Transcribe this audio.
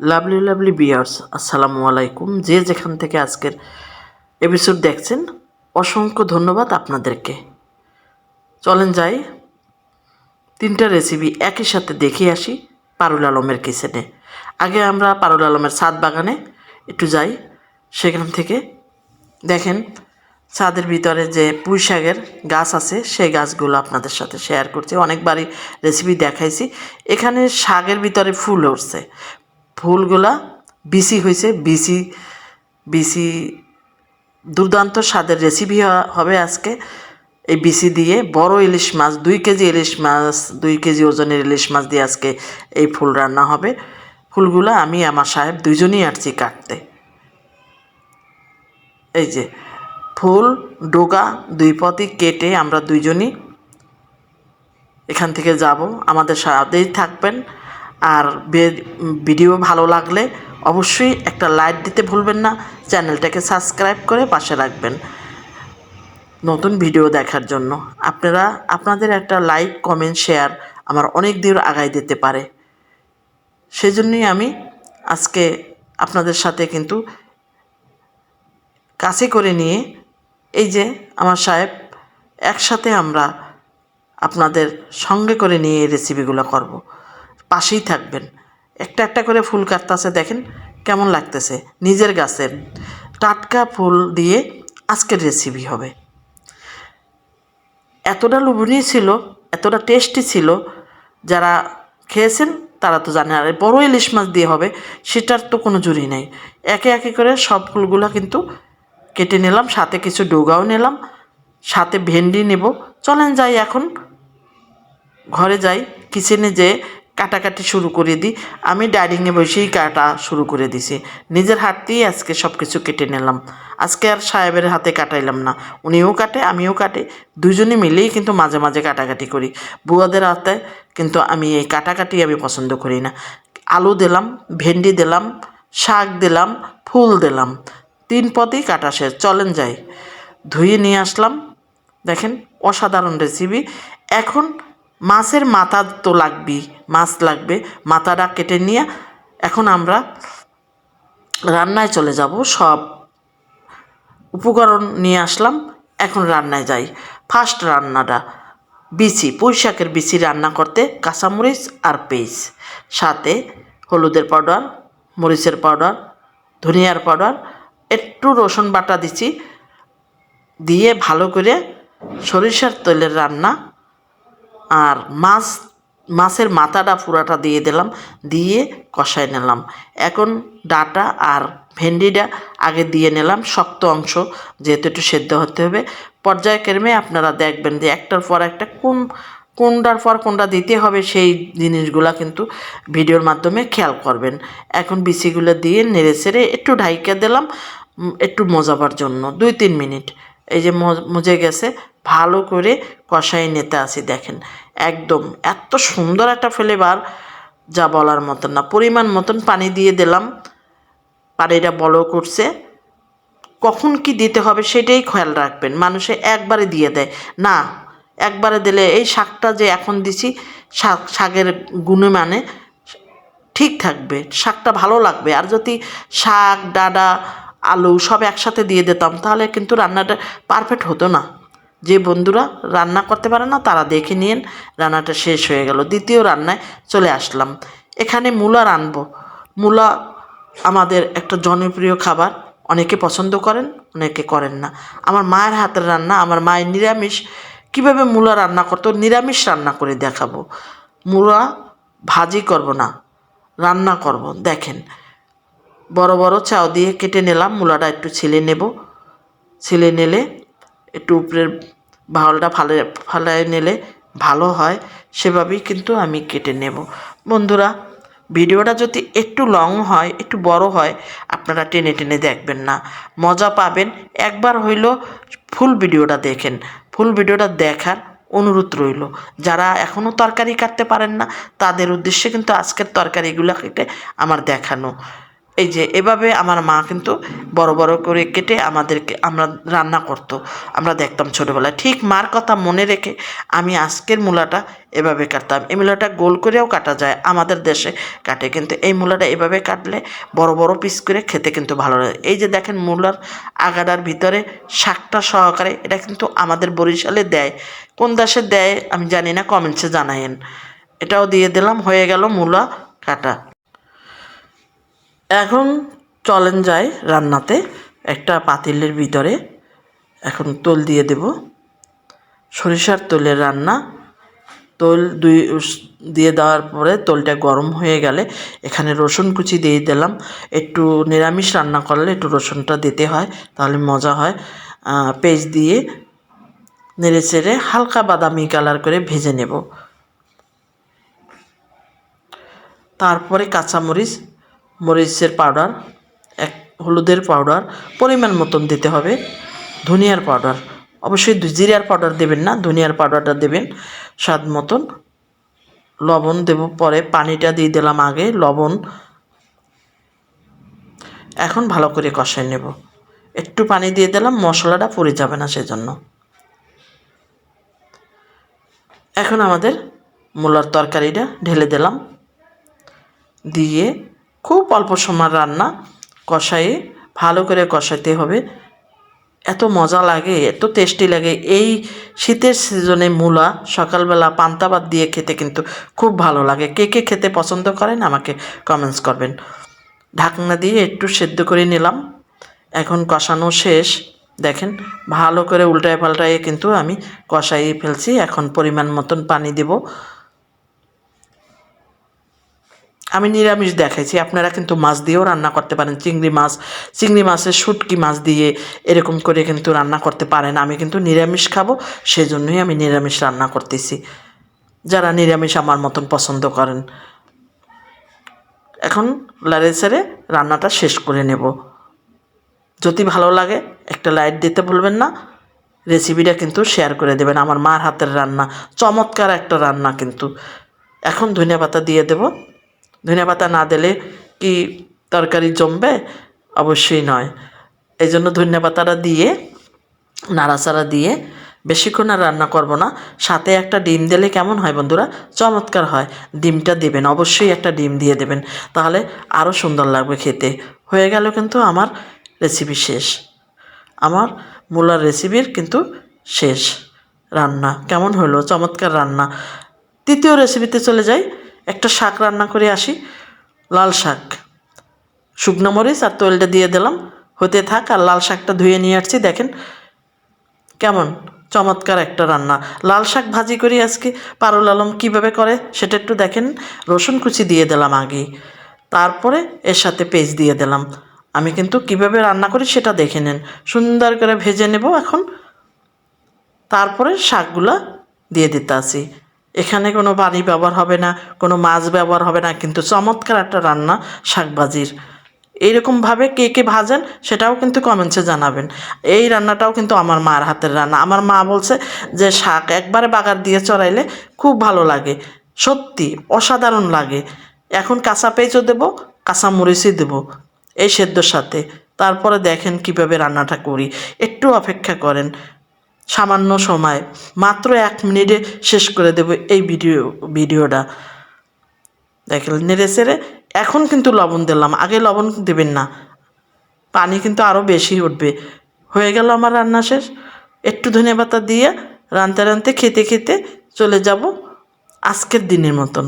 Lovely lovely বিয়ার্স, আসসালামু আলাইকুম। যে যেখান থেকে আজকের এপিসোড দেখছেন, অসংখ্য ধন্যবাদ আপনাদেরকে। চলেন যাই, তিনটা রেসিপি একই সাথে দেখে আসি পারুল আলমের কিচেনে। আগে আমরা পারুল আলমের ছাদ বাগানে একটু যাই, সেখান থেকে দেখেন ছাদের ভিতরে যে পুঁই শাকের গাছ আছে, সেই গাছগুলো আপনাদের সাথে শেয়ার করছি। অনেকবারই রেসিপি দেখাইছি। এখানে শাকের ভিতরে ফুল উঠছে। ফুলগুলা বিসি হয়েছে বিসি বিসি দুর্দান্ত স্বাদের রেসিপি হবে আজকে। এই বিসি দিয়ে বড় ইলিশ মাছ, দুই কেজি ইলিশ মাছ, দুই কেজি ওজনের ইলিশ মাছ দিয়ে আজকে এই ফুল রান্না হবে। ফুলগুলো আমি, আমার সাহেব দুইজনই আসছি কাটতে। এই যে, ফুল, ডোগা, দুই পথই কেটে আমরা দুইজনই এখান থেকে যাব। আমাদের সাথেই থাকবেন। আর ভিডিও ভালো লাগলে অবশ্যই একটা লাইক দিতে ভুলবেন না। চ্যানেলটাকে সাবস্ক্রাইব করে পাশে রাখবেন। নতুন ভিডিও দেখার জন্য আপনারা, আপনাদের একটা লাইক, কমেন্ট, শেয়ার আমার অনেক দূর আগায় দিতে পারে। সেজন্যই আমি আজকে আপনাদের সাথে কিন্তু কাছে করে নিয়ে এই যে আমার সাহেব একসাথে আমরা আপনাদের সঙ্গে করে নিয়ে রেসিপিগুলো করব। পাশেই থাকবেন। একটা একটা করে ফুল কাটতেছে, দেখেন কেমন লাগতেছে। নিজের গাছের টাটকা ফুল দিয়ে আজকের রেসিপি হবে। এতটা লোভনীয় ছিল, এতটা টেস্টি ছিল, যারা খেয়েছেন তারা তো জানে আর বড় ইলিশ মাছ দিয়ে হবে, সেটার তো কোনো জুড়ি নেই। একে একে করে সব ফুলগুলো কিন্তু কেটে নিলাম, সাথে কিছু ডোগাও নিলাম, সাথে ভেন্ডি নেব। চলেন যাই এখন, ঘরে যাই কিচেনে যেয়ে কাটাকাটি শুরু করে দিই। আমি ডাইনিংয়ে বসেই কাটা শুরু করে দিছি। নিজের হাত দিয়েই আজকে সব কিছু কেটে নিলাম। আজকে আর সাহেবের হাতে কাটাইলাম না। উনিও কাটে, আমিও কাটে। দুজনে মিলেই কিন্তু মাঝে মাঝে কাটাকাটি করি। বুয়াদের হাতে কিন্তু আমি এই কাটাকাটি আমি পছন্দ করি না। আলু দিলাম, ভেন্ডি দিলাম, শাক দিলাম, ফুল দিলাম। তিন পদেই কাটা শেষ। চলেন যাই। ধুয়ে নিয়ে আসলাম। দেখেন, অসাধারণ রেসিপি এখন মাছের মাথা তো লাগবেই, মাছ লাগবে। মাথাটা কেটে নিয়ে এখন আমরা রান্নায় চলে যাব। সব উপকরণ নিয়ে আসলাম, এখন রান্নায় যাই। ফার্স্ট রান্নাটা, বিচি পুঁই শাকের বিচি রান্না করতে কাঁচামরিচ আর পেঁয়াজ। সাথে হলুদের পাউডার, মরিচের পাউডার, ধনিয়ার পাউডার, একটু রসুন বাটা দিচ্ছি। দিয়ে ভালো করে সরিষার তেলের রান্না আর মাছ, মাছের মাথাটা পুরাটা দিয়ে দিলাম, দিয়ে কষাই নিলাম। এখন ডাটা আর ভেন্ডিটা আগে দিয়ে নিলাম, শক্ত অংশ যেহেতু একটু সেদ্ধ হতে হবে। পর্যায়ক্রমে আপনারা দেখবেন যে একটার পর একটা কোন, কোনটার পর কোনটা দিতে হবে সেই জিনিসগুলা কিন্তু ভিডিওর মাধ্যমে খেয়াল করবেন। এখন বিচিগুলো দিয়ে নেড়ে চেড়ে একটু ঢাইকা দিলাম একটু মজাবার জন্য দুই তিন মিনিট। এই যে মজে গেছে, ভালো করে কষাই নিতে আসি দেখেন। একদম এত সুন্দর একটা ফ্লেভার যা বলার মতন না। পরিমাণ মতন পানি দিয়ে দিলাম। পানিটা বলো করছে কখন কি দিতে হবে সেটাই খেয়াল রাখবেন। মানুষে একবারে দিয়ে দেয়। না, একবারে দিলে এই শাকটা যে এখন দিছি, শাক, শাকের গুণমানে ঠিক থাকবে, শাকটা ভালো লাগবে। আর যদি শাক ডাডা আলু সব একসাথে দিয়ে দিতাম, তাহলে কিন্তু রান্নাটা পারফেক্ট হতো না। যে বন্ধুরা রান্না করতে পারে না, তারা দেখে নিন, রান্নাটা শেষ হয়ে গেল। দ্বিতীয় রান্নায় চলে আসলাম। এখানে মূলা রানবো মূলা আমাদের একটা জনপ্রিয় খাবার। অনেকে পছন্দ করেন, অনেকে করেন না। আমার মায়ের হাতের রান্না, আমার মায়ের নিরামিষ। কীভাবে মূলা রান্না করতো নিরামিষ রান্না করে দেখাবো। মূলা ভাজি করব না, রান্না করব। দেখেন বড় বড় চাও দিয়ে কেটে নিলাম, মূলাটা একটু ছিলে নেব। ছিলে নিলে একটু উপরের ভাওলটা ফালে, ফালায় নিলে ভালো হয়, সেভাবেই কিন্তু আমি কেটে নেব। বন্ধুরা, ভিডিওটা যদি একটু লং হয়, একটু বড় হয়, আপনারা টেনে টেনে দেখবেন না। মজা পাবেন। একবার হইল ফুল ভিডিওটা দেখেন। ফুল ভিডিওটা দেখার অনুরোধ রইল। যারা এখনও তরকারি কাটতে পারেন না, তাদের উদ্দেশ্যে কিন্তু আজকের তরকারিগুলো কেটে আমার দেখানো। এই যে এভাবে আমার মা কিন্তু বড় বড় করে কেটে আমাদেরকে, আমরা রান্না করতো। আমরা দেখতাম ছোটোবেলায়। ঠিক মার কথা মনে রেখে আমি আজকের মূলাটা এভাবে কাটতাম। এই মূলাটা গোল করেও কাটা যায়, আমাদের দেশে কাটে। কিন্তু এই মূলাটা এভাবে কাটলে বড় বড় পিস করে খেতে কিন্তু ভালো লাগে। এই যে দেখেন মূলার আগাডার ভিতরে শাকটা সহকারে এটা কিন্তু আমাদের বরিশালে দেয়। কোন দেশে দেয় আমি জানি না, কমেন্টসে জানাইন এটাও দিয়ে দিলাম, হয়ে গেল মূলা কাটা। এখন চলেন যাই রান্নাতে। একটা পাতিলের ভিতরে এখন তোল দিয়ে দেব। সরিষার তোলের রান্না। তোল দুই দিয়ে দেওয়ার পরে তোলটা গরম হয়ে গেলে এখানে রসুন কুচি দিয়ে দিলাম। একটু নিরামিষ রান্না করলে একটু রসুনটা দিতে হয়, তাহলে মজা হয়। পেঁয়াজ দিয়ে নেড়ে চেড়ে হালকা বাদামি কালার করে ভেজে নেব। তারপরে কাঁচামরিচ মরিচের পাউডার এক হলুদের পাউডার পরিমাণ মতন দিতে হবে। ধনিয়ার পাউডার অবশ্যই জিরার পাউডার দেবেন না, ধনিয়ার পাউডারটা দেবেন স্বাদ মতন। লবণ দেব পরে, পানিটা দিয়ে দিলাম আগে, লবণ। এখন ভালো করে কষাই নেব। একটু পানি দিয়ে দিলাম, মশলাটা পড়ে যাবে না সেজন্য। এখন আমাদের মূলার তরকারিটা ঢেলে দিলাম। দিয়ে খুব অল্প সময় রান্না, কষায়ে, ভালো করে কষাতে হবে। এত মজা লাগে, এত টেস্টি লাগে। এই শীতের সিজনে মূলা, সকালবেলা পান্তা ভাত দিয়ে খেতে কিন্তু খুব ভালো লাগে। কে কে খেতে পছন্দ করেন আমাকে কমেন্টস করবেন। ঢাকনা দিয়ে একটু সেদ্ধ করে নিলাম। এখন কষানো শেষ। দেখেন, ভালো করে উল্টায় পাল্টায় কিন্তু আমি কষাই ফেলছি। এখন পরিমাণ মতন পানি দেব। আমি নিরামিষ দেখাইছি, আপনারা কিন্তু মাছ দিয়েও রান্না করতে পারেন, চিংড়ি মাছ, চিংড়ি মাছের শুটকি মাছ দিয়ে এরকম করে কিন্তু রান্না করতে পারেন, আমি কিন্তু নিরামিষ খাব, সেজন্যই আমি নিরামিষ রান্না করতেছি। যারা নিরামিষ আমার মতন পছন্দ করেন, এখন লাড়ে ছেড়ে রান্নাটা শেষ করে নেব। যদি ভালো লাগে, একটা লাইট দিতে ভুলবেন না, রেসিপিটা কিন্তু শেয়ার করে দেবেন, আমার মার হাতের রান্না, চমৎকার একটা রান্না কিন্তু। এখন ধনিয়া পাতা দিয়ে দেব। ধনিয়া পাতা না দিলে কি তরকারি জমবে? অবশ্যই নয়। এই জন্য ধনিয়া পাতাটা দিয়ে, নাড়াচাড়া দিয়ে বেশিক্ষণ আর রান্না করব না। সাথে একটা ডিম দিলে কেমন হয় বন্ধুরা? চমৎকার হয়। ডিমটা দেবেন, অবশ্যই একটা ডিম দিয়ে দেবেন। তাহলে আরও সুন্দর লাগবে খেতে। হয়ে গেল কিন্তু আমার রেসিপি শেষ। আমার মূলার রেসিপির কিন্তু শেষ রান্না। কেমন হলো? চমৎকার রান্না। তৃতীয় রেসিপিতে চলে যাই। একটা শাক রান্না করে আসি, লাল শাক। শুকনো মরিচ আর তৈলটা দিয়ে দিলাম, হতে থাক, আর লাল শাকটা ধুয়ে নিয়ে আসছি, দেখেন কেমন চমৎকার একটা রান্না। লাল শাক ভাজি করি আজকে, পারুল আলম কীভাবে করে সেটা একটু দেখেন, রসুন কুচি দিয়ে দিলাম আগে, তারপরে এর সাথে পেস্ট দিয়ে দিলাম। আমি কিন্তু কীভাবে রান্না করি সেটা দেখে নেন, সুন্দর করে ভেজে নেব এখন, তারপরে শাকগুলা দিয়ে দিতে আসি এখানে কোনো পানি ব্যবহার হবে না, কোনো মাছ ব্যবহার হবে না, কিন্তু চমৎকার একটা রান্না শাক ভাজির এইরকমভাবে কে কে ভাজেন সেটাও কিন্তু কমেন্টসে জানাবেন। এই রান্নাটাও কিন্তু আমার মার হাতের রান্না। আমার মা বলছে যে, শাক একবারে বাগার দিয়ে চড়াইলে খুব ভালো লাগে। সত্যি অসাধারণ লাগে। এখন কাঁচা পেঁচও দেবো, কাঁচা মরিচই দেবো এই সেদ্ধর সাথে। তারপরে দেখেন কীভাবে রান্নাটা করি। একটু অপেক্ষা করেন। সামান্য সময়। মাত্র এক মিনিটে শেষ করে দেবো এই ভিডিও, ভিডিওটা। দেখেন, নেড়ে চেড়ে এখন কিন্তু লবণ দিলাম, আগে লবণ দেবেন না। পানি কিন্তু আরও বেশি উঠবে। হয়ে গেল আমার রান্না শেষ। একটু ধনে পাতা দিয়ে রানতে রানতে খেতে খেতে চলে যাব আজকের দিনের মতন।